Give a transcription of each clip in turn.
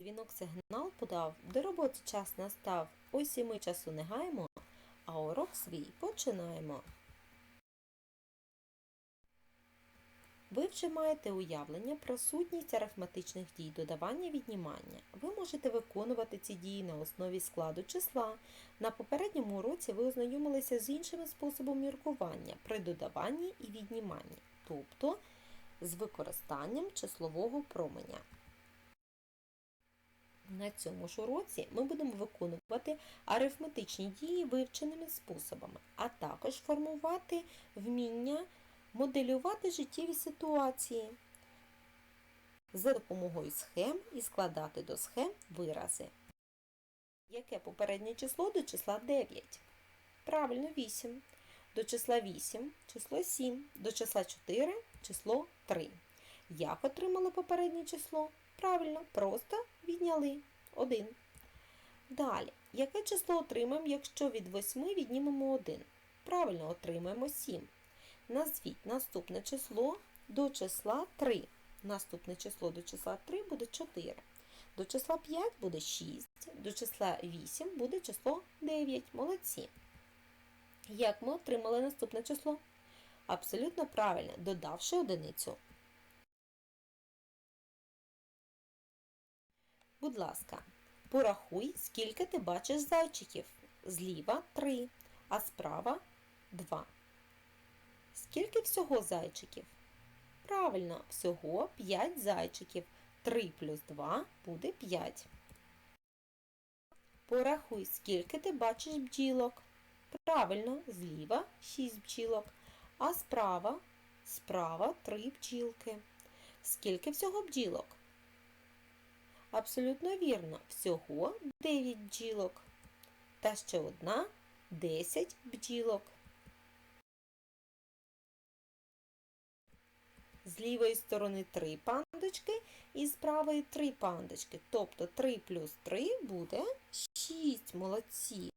Дзвінок сигнал подав, до роботи час настав. Ось і ми часу не гаємо, а урок свій починаємо. Ви вже маєте уявлення про сутність арифметичних дій додавання віднімання. Ви можете виконувати ці дії на основі складу числа. На попередньому уроці ви ознайомилися з іншими способами міркування при додаванні і відніманні, тобто з використанням числового променя. На цьому ж уроці ми будемо виконувати арифметичні дії вивченими способами, а також формувати вміння моделювати життєві ситуації за допомогою схем і складати до схем вирази. Яке попереднє число до числа 9? Правильно, 8. До числа 8 число 7, до числа 4 число 3. Як отримали попереднє число? Правильно, просто відняли 1. Далі, яке число отримаємо, якщо від 8 віднімемо 1? Правильно, отримаємо 7. Назвіть наступне число до числа 3. Наступне число до числа 3 буде 4. До числа 5 буде 6, до числа 8 буде число 9. Молодці. Як ми отримали наступне число? Абсолютно правильно, додавши одиницю. Будь ласка, порахуй, скільки ти бачиш зайчиків. Зліва 3, а справа 2. Скільки всього зайчиків? Правильно, всього 5 зайчиків. 3 плюс 2 буде 5. Порахуй, скільки ти бачиш бджілок. Правильно, зліва 6 бджілок, а справа справа 3 бджілки. Скільки всього бджілок? Абсолютно вірно, всього 9 бджілок. Та ще одна 10 бджілок. З лівої сторони 3 пандочки і з правої 3 пандочки. Тобто 3 плюс 3 буде 6. Молодці.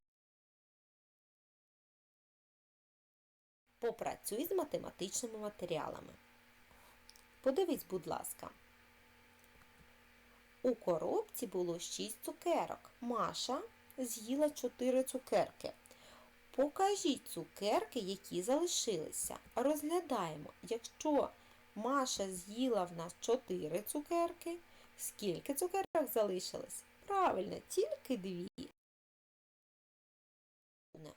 Попрацюй з математичними матеріалами. Подивись, будь ласка. У коробці було 6 цукерок. Маша з'їла 4 цукерки. Покажіть цукерки, які залишилися. Розглядаємо, якщо Маша з'їла в нас 4 цукерки. Скільки цукерок залишилось? Правильно, тільки дві.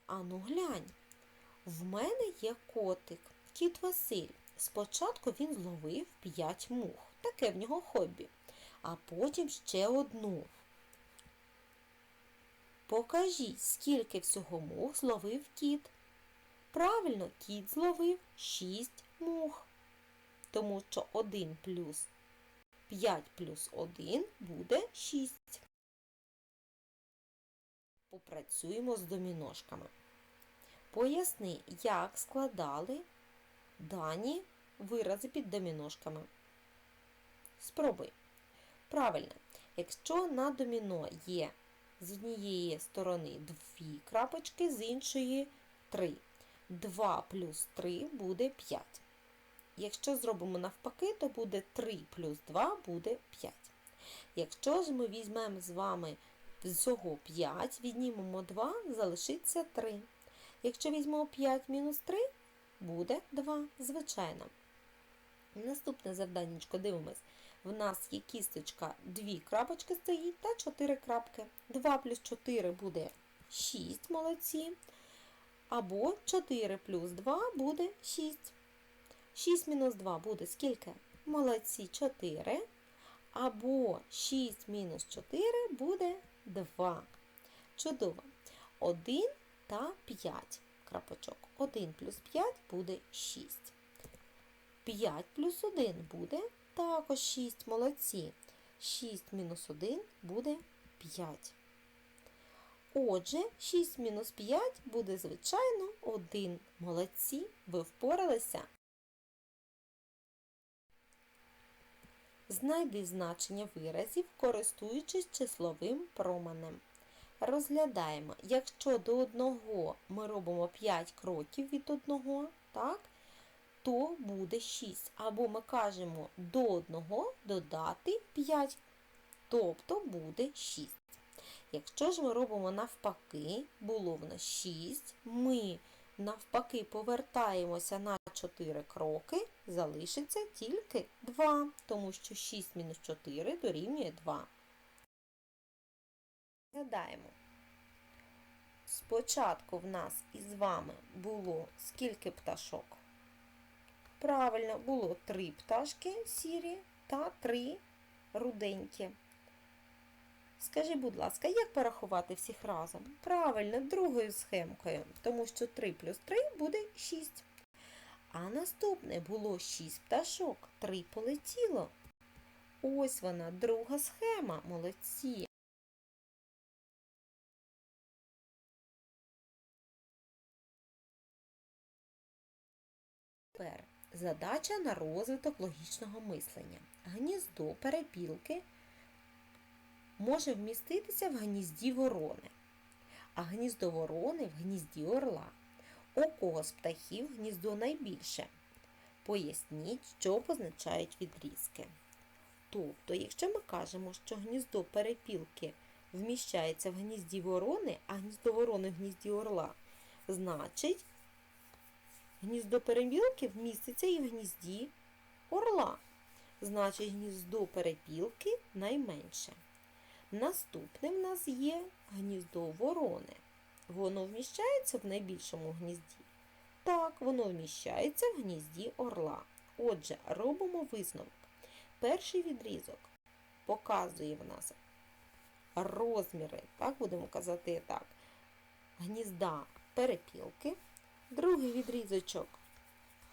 Ану глянь. В мене є котик, кіт Василь. Спочатку він зловив 5 мух. Таке в нього хобі. А потім ще одну. Покажіть, скільки всього мух зловив кіт. Правильно, кіт зловив 6 мух тому що 1 плюс 5 плюс 1 буде 6. Попрацюємо з доміношками. Поясни, як складали дані вирази під доміношками. Спробуй. Правильно, якщо на доміно є з однієї сторони дві крапочки, з іншої 3. 2 плюс 3 буде 5. Якщо зробимо навпаки, то буде 3 плюс 2 буде 5. Якщо ж ми візьмемо з вами всього 5, віднімемо 2, залишиться 3. Якщо візьмемо 5 мінус 3, буде 2, звичайно. Наступне завданнячко дивимось. В нас є кісточка 2 крапочки стоїть та 4 крапки. 2 плюс 4 буде 6 молодці. Або 4 плюс 2 буде 6. 6 мінус 2 буде скільки? Молодці 4. Або 6 мінус 4 буде 2. Чудово. 1 та 5 крапочок. 1 плюс 5 буде 6. 5 плюс 1 буде також 6. Молодці. 6 мінус 1 буде 5. Отже, 6 мінус 5 буде, звичайно, 1. Молодці. Ви впоралися. Знайди значення виразів, користуючись числовим променем. Розглядаємо, якщо до 1 ми робимо 5 кроків від 1, так, то буде 6. Або ми кажемо до 1 додати 5, тобто буде 6. Якщо ж ми робимо навпаки, було в нас 6, ми навпаки повертаємося на 4 кроки, залишиться тільки 2, тому що 6 мінус 4 дорівнює 2. Згадаємо. Спочатку в нас із вами було скільки пташок? Правильно, було 3 пташки сірі та 3 руденькі. Скажи, будь ласка, як порахувати всіх разом? Правильно, другою схемкою, тому що 3 плюс 3 буде 6. А наступне було 6 пташок, 3 полетіло. Ось вона, друга схема, молодці. Тепер задача на розвиток логічного мислення. Гніздо перепілки може вміститися в гнізді ворони, а гніздо ворони в гнізді орла. У кого з птахів гніздо найбільше? Поясніть, що позначають відрізки. Тобто, якщо ми кажемо, що гніздо перепілки вміщається в гнізді ворони, а гніздо ворони в гнізді орла, значить, гніздо перепілки вміститься і в гнізді орла. Значить, гніздо перепілки найменше. Наступне в нас є гніздо ворони. Воно вміщається в найбільшому гнізді. Так, воно вміщається в гнізді орла. Отже, робимо висновок. Перший відрізок показує в нас розміри, так будемо казати так, гнізда перепілки. Другий відрізочок,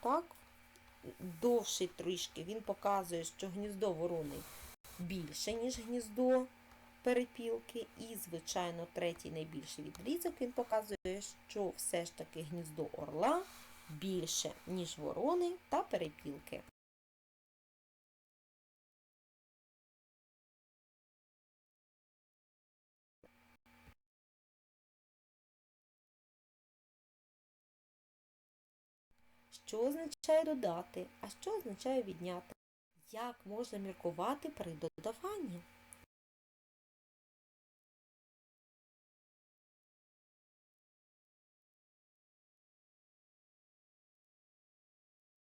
так, довший трішки, він показує, що гніздо ворони більше, ніж гніздо перепілки. І, звичайно, третій найбільший відрізок він показує, що все ж таки гніздо орла більше, ніж ворони та перепілки. Що означає додати, а що означає відняти? Як можна міркувати при додаванні?